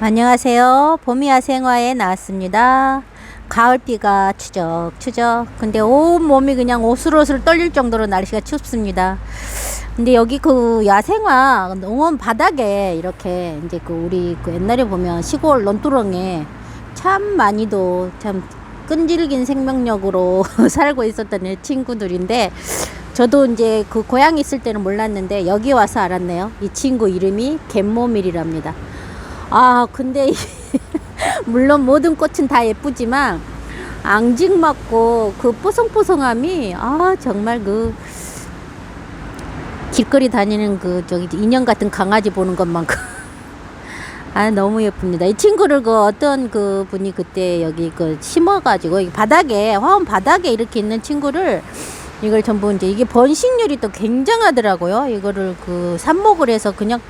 안녕하세요. 봄이 야생화에 나왔습니다. 가을비가 추적추적. 근데 온 몸이 그냥 오슬오슬 떨릴 정도로 날씨가 춥습니다. 근데 여기 그 야생화 농원 바닥에 이렇게 이제 그 우리 그 옛날에 보면 시골 논두렁에 참 많이도 참 끈질긴 생명력으로 살고 있었던 애 친구들인데 저도 이제 그 고향 있을 때는 몰랐는데 여기 와서 알았네요. 이 친구 이름이 갯모밀이랍니다. 아 근데 물론 모든 꽃은 다 예쁘지만 앙증맞고 그 뽀송뽀송함이 아 정말 그 길거리 다니는 그 저기 인형 같은 강아지 보는 것만큼 아 너무 예쁩니다. 이 친구를 그 어떤 그 분이 그때 여기 그 심어가지고 이 바닥에 화원 바닥에 이렇게 있는 친구를 이걸 전부 이제 이게 번식률이 또 굉장하더라고요. 이거를 그 삽목을 해서 그냥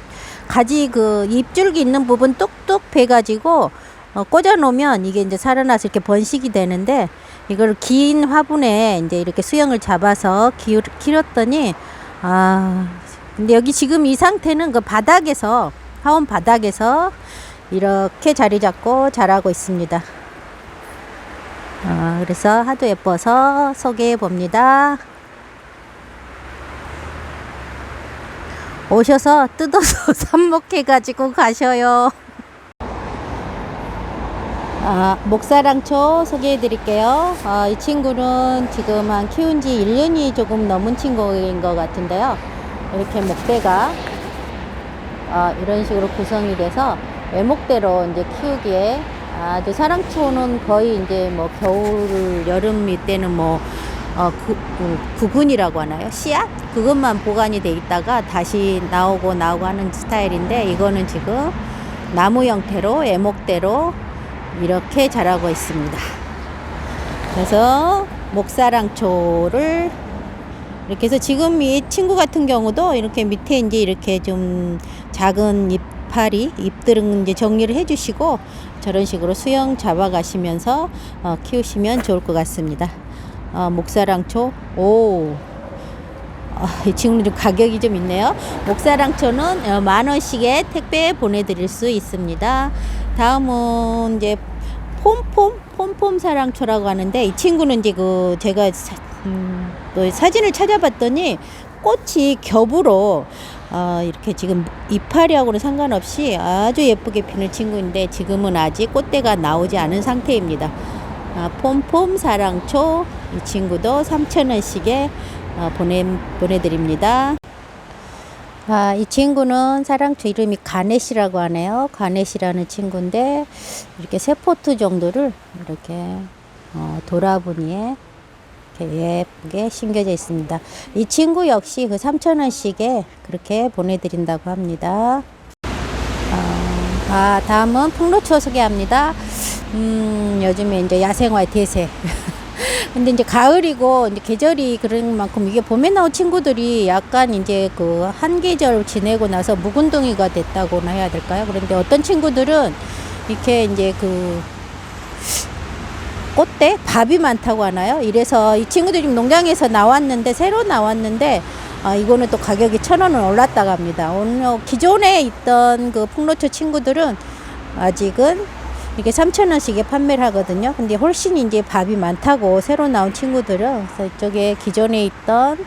가지 그 잎줄기 있는 부분 뚝뚝 베가지고 어, 꽂아 놓으면 이게 이제 살아나서 이렇게 번식이 되는데 이걸 긴 화분에 이제 이렇게 수영을 잡아서 기울, 키웠더니 아 근데 여기 지금 이 상태는 그 바닥에서 화원 바닥에서 이렇게 자리 잡고 자라고 있습니다. 어, 그래서 하도 예뻐서 소개해 봅니다. 오셔서 뜯어서 삽목해 가지고 가셔요. 아, 목사랑초 소개해 드릴게요. 아, 이 친구는 지금 한 키운 지 1년이 조금 넘은 친구인 것 같은데요. 이렇게 목대가 아, 이런 식으로 구성이 돼서 외목대로 이제 키우기에 아주 사랑초는 거의 이제 뭐 겨울, 여름 이때는 뭐 어, 구, 구, 구근이라고 하나요? 씨앗? 그것만 보관이 돼 있다가 다시 나오고 나오고 하는 스타일인데 이거는 지금 나무 형태로 애목대로 이렇게 자라고 있습니다. 그래서 목사랑초를 이렇게 해서 지금 이 친구 같은 경우도 이렇게 밑에 이제 이렇게 좀 작은 잎 파리, 잎들은 이제 정리를 해주시고 저런 식으로 수영 잡아가시면서 어, 키우시면 좋을 것 같습니다. 어, 목사랑초, 오, 아, 이 친구는 좀 가격이 좀 있네요. 목사랑초는 어, 만 원씩에 택배 보내드릴 수 있습니다. 다음은 이제 폼폼 폼폼 사랑초라고 하는데 이 친구는 이제 그 제가 사, 음, 또 사진을 찾아봤더니 꽃이 겹으로 어, 이렇게 지금 이파리하고는 상관없이 아주 예쁘게 피는 친구인데 지금은 아직 꽃대가 나오지 않은 상태입니다. 아, 폼폼 사랑초 이 친구도 3,000원씩에 어, 보내, 보내드립니다. 아, 이 친구는 사랑초 이름이 가넷이라고 하네요. 가넷이라는 친구인데 이렇게 세 포트 정도를 이렇게 어, 도라부니에 이렇게 예쁘게 심겨져 있습니다. 이 친구 역시 그 3,000원씩에 그렇게 보내드린다고 합니다. 어, 아, 다음은 풍로초 소개합니다. 음, 요즘에 이제 야생화의 대세. 근데 이제 가을이고 이제 계절이 그런 만큼 이게 봄에 나온 친구들이 약간 이제 그 한 계절 지내고 나서 묵은둥이가 됐다고나 해야 될까요? 그런데 어떤 친구들은 이렇게 이제 그 꽃대 밥이 많다고 하나요? 이래서 이 친구들이 농장에서 나왔는데 새로 나왔는데 아, 이거는 또 가격이 천 원은 올랐다고 합니다. 오늘 기존에 있던 그 풍로초 친구들은 아직은 이게 3,000원씩에 판매를 하거든요. 근데 훨씬 이제 밥이 많다고 새로 나온 친구들은 그래서 이쪽에 기존에 있던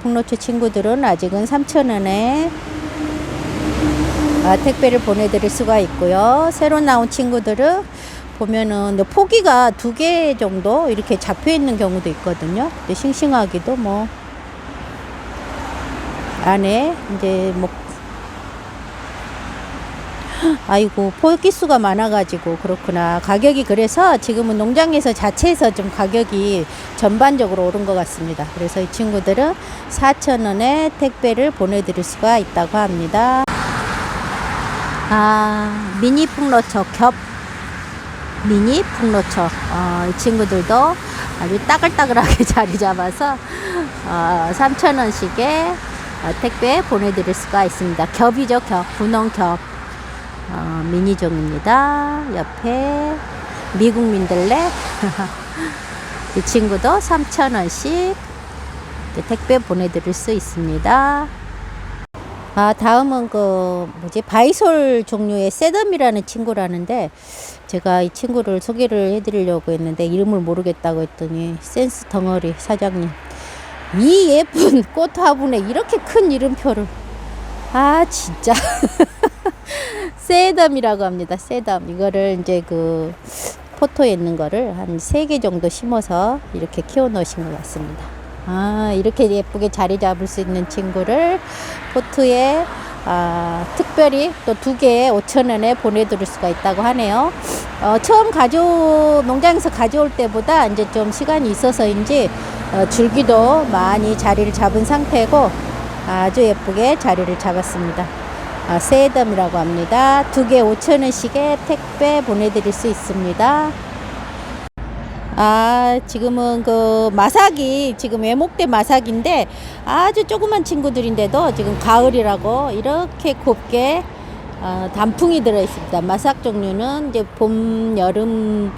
풍로초 친구들은 아직은 3,000원에 아, 택배를 보내드릴 수가 있고요. 새로 나온 친구들은 보면은 포기가 두 개 정도 이렇게 잡혀 있는 경우도 있거든요. 근데 싱싱하기도 뭐. 안에 이제 뭐. 아이고 포기수가 많아가지고 그렇구나. 가격이 그래서 지금은 농장에서 자체에서 좀 가격이 전반적으로 오른 것 같습니다. 그래서 이 친구들은 4,000원에 택배를 보내드릴 수가 있다고 합니다. 아 미니 풍로초 겹 미니 풍로초. 어, 이 친구들도 아주 따글따글하게 자리 잡아서 어, 3,000원씩에 어, 택배 보내드릴 수가 있습니다. 겹이죠 겹. 분홍 겹. 어, 미니종입니다. 옆에 미국 민들레 이 친구도 3,000원씩 택배 보내드릴 수 있습니다. 아, 다음은 그 뭐지? 바이솔 종류의 세덤이라는 친구라는데 제가 이 친구를 소개를 해드리려고 했는데 이름을 모르겠다고 했더니 센스 덩어리 사장님. 이 예쁜 꽃 화분에 이렇게 큰 이름표를. 아 진짜. 세덤이라고 합니다. 세덤. 이거를 이제 그 포토에 있는 거를 한 세 개 정도 심어서 이렇게 키워 놓으신 것 같습니다. 아, 이렇게 예쁘게 자리 잡을 수 있는 친구를 포트에 아, 특별히 또 두 개에 5,000원에 보내드릴 수가 있다고 하네요. 어, 처음 가져, 농장에서 가져올 때보다 이제 좀 시간이 있어서인지 어, 줄기도 많이 자리를 잡은 상태고 아주 예쁘게 자리를 잡았습니다. 아, 세덤이라고 합니다. 두 개 5,000원씩에 택배 보내드릴 수 있습니다. 아, 지금은 그 마삭이 지금 외목대 마삭인데 아주 조그만 친구들인데도 지금 가을이라고 이렇게 곱게 어, 단풍이 들어 있습니다. 마삭 종류는 이제 봄, 여름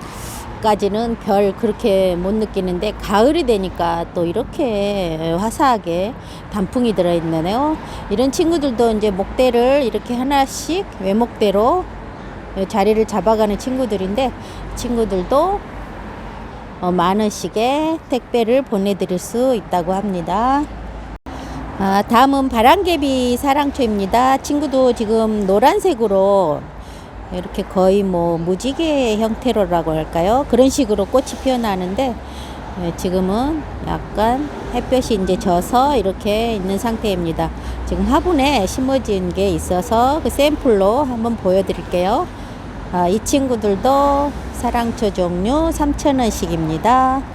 까지는 별 그렇게 못 느끼는데 가을이 되니까 또 이렇게 화사하게 단풍이 들어 있네요. 이런 친구들도 이제 목대를 이렇게 하나씩 외목대로 자리를 잡아가는 친구들인데 친구들도 어, 만 원씩의 택배를 보내드릴 수 있다고 합니다. 아, 다음은 바람개비 사랑초입니다. 친구도 지금 노란색으로 이렇게 거의 뭐 무지개 형태로라고 할까요? 그런 식으로 꽃이 피어나는데 예, 지금은 약간 햇볕이 이제 져서 이렇게 있는 상태입니다. 지금 화분에 심어진 게 있어서 그 샘플로 한번 보여드릴게요. 아, 이 친구들도 사랑초 종류 3,000원씩입니다.